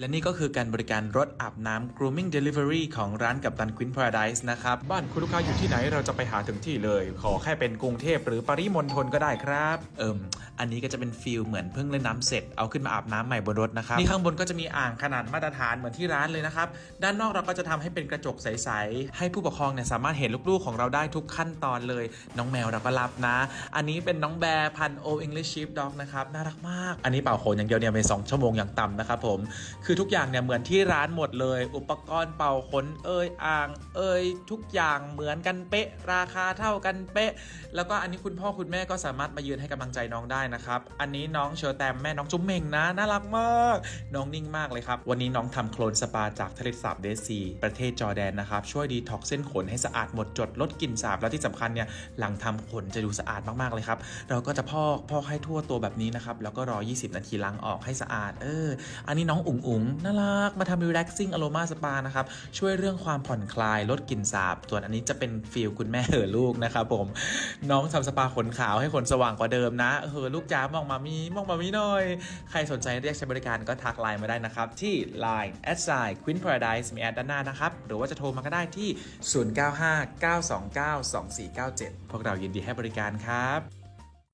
และนี่ก็คือการบริการรถอาบน้ำ grooming delivery ของร้านกับตัน Queen Paradise นะครับ บ้านคุณลูกค้าอยู่ที่ไหนเราจะไปหาถึงที่เลย ขอแค่เป็นกรุงเทพหรือปริมณฑลก็ได้ครับ เอิมอันนี้ก็จะเป็นฟิลเหมือนเพิ่งเล่นน้ำเสร็จ เอาขึ้นมาอาบน้ำใหม่บนรถนะครับ นี่ข้างบนก็จะมีอ่างขนาดมาตรฐานเหมือนที่ร้านเลยนะครับ ด้านนอกเราก็จะทำให้เป็นกระจกใสๆ ให้ผู้ปกครองเนี่ยสามารถเห็นลูกๆของเราได้ทุกขั้นตอนเลย น้องแมวเราก็รับนะ อันนี้เป็นน้องแบร์พันโอ English Sheepdog นะครับ น่ารักมาก อันนี้เป่าขนอย่างเดียวเนี่ยเป็นสองชั่วโมงอย่างต่ำนะครับผมคือทุกอย่างเนี่ยเหมือนที่ร้านหมดเลย อุปกรณ์เป่าขนเอ่ยอ่าง เอ่ยทุกอย่างเหมือนกันเป๊ะ ราคาเท่ากันเป๊ะ แล้วก็อันนี้คุณพ่อคุณแม่ก็สามารถมายืนให้กำลังใจน้องได้นะครับ อันนี้น้องเชอแตมแม่น้องจุ๊มเม่งนะน่ารักมาก น้องนิ่งมากเลยครับ วันนี้น้องทำโคลนสปาจากทะเลสาบเดซีประเทศจอร์แดนนะครับช่วยดีท็อกเส้นขนให้สะอาดหมดจดลดกลิ่นสาบแล้วที่สำคัญเนี่ยหลังทำขนจะดูสะอาดมากๆเลยครับเราก็จะพอกพอกให้ทั่วตัวแบบนี้นะครับแล้วก็รอ 20 นาทีล้างออกให้สะอาดเอออันนี้น้องอุ๋งอุ๋งน่ารักมาทำ relaxing aroma spa นะครับ ช่วยเรื่องความผ่อนคลายลดกลิ่นสาบ ส่วนอันนี้จะเป็นฟิลคุณแม่เห่อลูกนะครับผม น้องทำสปาขนขาวให้ขนสว่างกว่าเดิมนะเออลูกจ๋ามองมามีมองมามีหน่อย ใครสนใจเรียกใช้บริการก็ทักไลน์มาได้นะครับ ที่ Line at sign Queen Paradise มีแอดด้านหน้านะครับ หรือว่าจะโทรมาก็ได้ที่ 0959292497 พวกเรายินดีให้บริการครับ